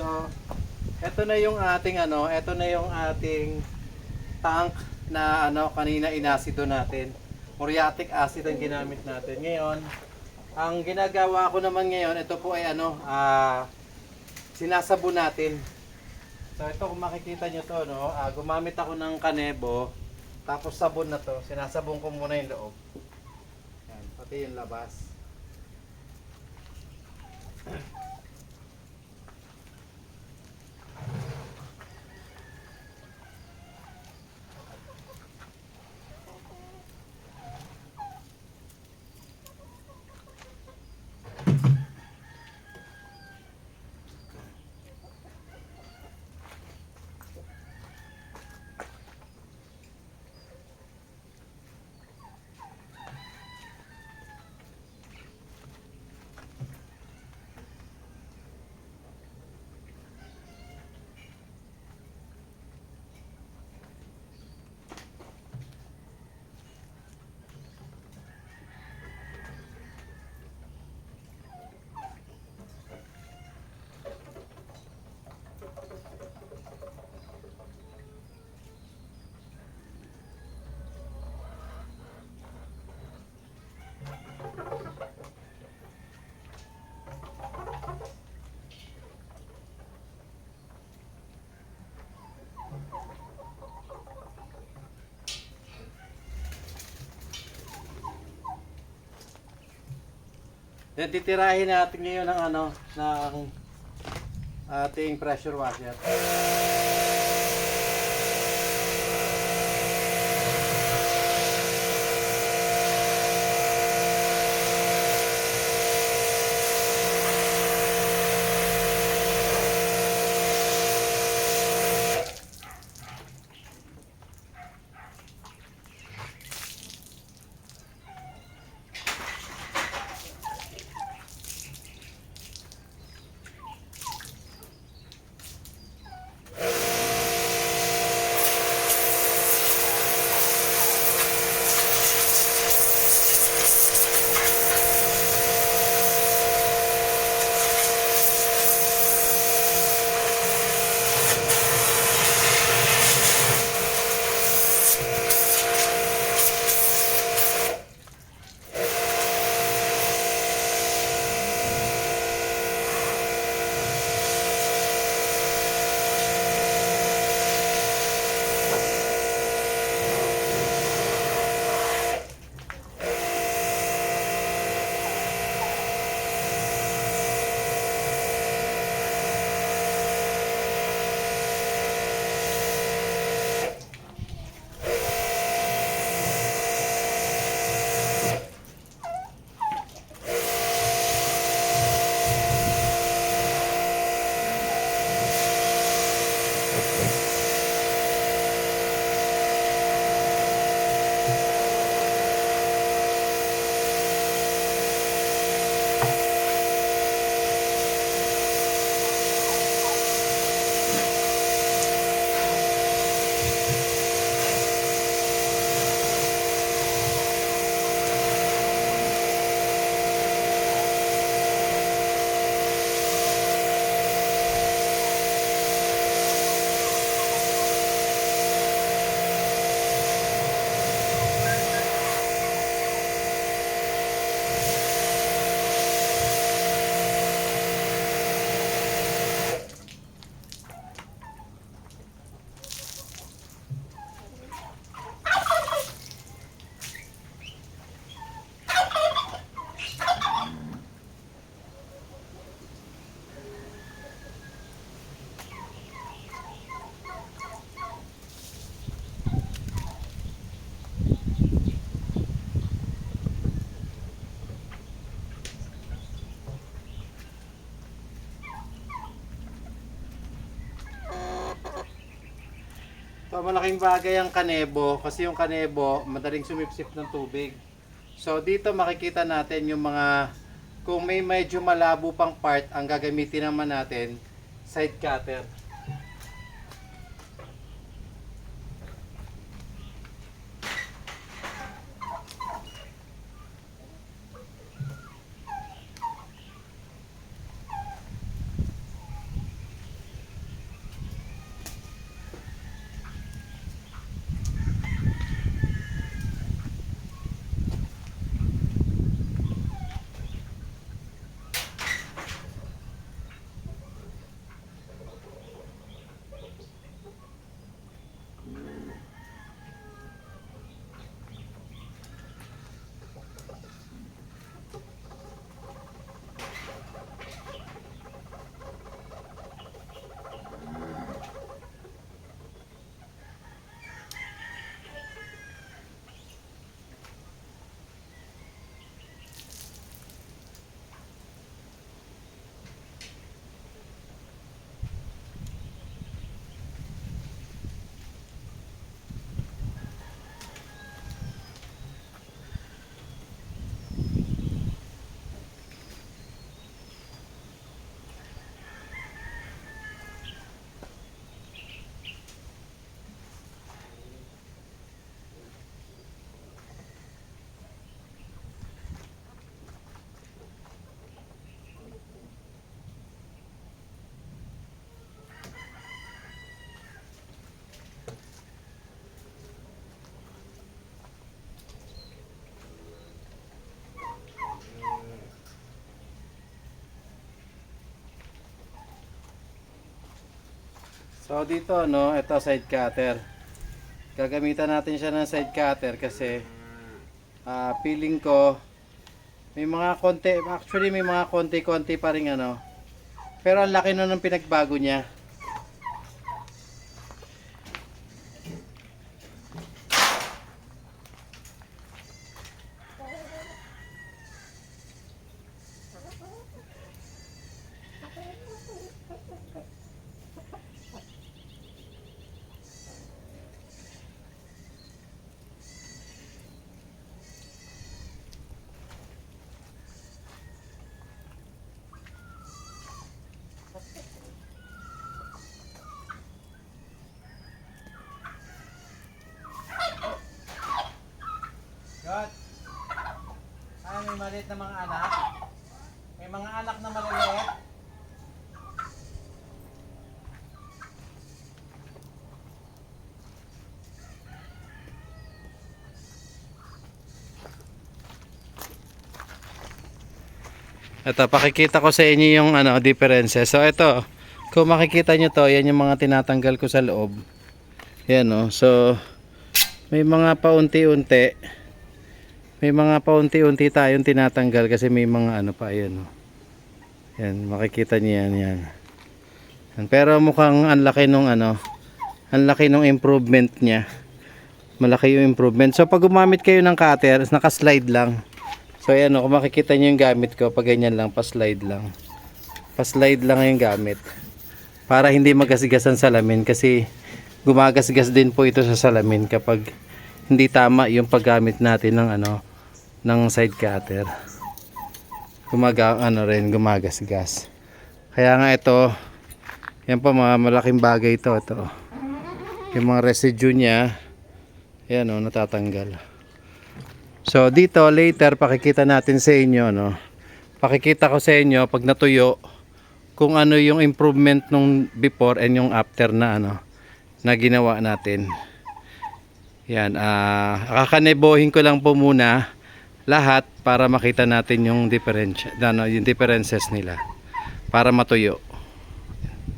So, eto na yung ating ano, eto na yung ating tank na ano kanina inasido natin. Muriatic acid ang ginamit natin. Ngayon, ang ginagawa ko naman ngayon, ito po ay ano, ah sinasabon natin. So ito kung makikita nyo to, no, ah, gumamit ako ng kanebo, tapos sabon na to, sinasabon ko muna yung loob. Yan, pati yung labas. Titirahin natin ngayon ng ano, ng ating pressure washer. Malaking bagay ang kanebo kasi yung kanebo madaling sumipsip ng tubig. So dito makikita natin yung mga kung may medyo malabo pang part ang gagamitin naman natin side cutter. So dito no, ito side cutter. Gagamitan natin siya ng side cutter kasi ah feeling ko may mga konti, actually may mga konti-konti pa rin ano. Pero ang laki nun ng pinagbago niya. Maliit na mga anak. May mga anak na maliliit. Ito, pakikita ko sa inyo yung ano, differences. So, ito, kung makikita nyo to, yan yung mga tinatanggal ko sa loob. Yan, no. So, may mga paunti-unti. May mga paunti-unti tayong tinatanggal kasi may mga ano pa, yan, no. Yan, makikita niyo yan, yan. Yan, Pero mukhang ang laki nung ano, ang laki nung improvement niya. Malaki yung improvement. So, pag gumamit kayo ng cutter, naka-slide lang. So ayan o, kung makikita nyo yung gamit ko, pag ganyan lang, pa-slide lang. Pa-slide lang yung gamit. Para hindi magasgas ang salamin kasi gumagasgas din po ito sa salamin kapag hindi tama yung paggamit natin ng ano ng side cutter. Gumaga ano rin gumagasgas. Kaya nga ito yan pa mga malaking bagay ito ito. Yung mga residue niya ayan o natatanggal. So dito later pakikita natin sa inyo no. Pakikita ko sa inyo pag natuyo kung ano yung improvement nung before and yung after na ano na ginawa natin. Yan, ah kakanebohin ko lang po muna lahat para makita natin yung difference, ano, yung differences nila para matuyo.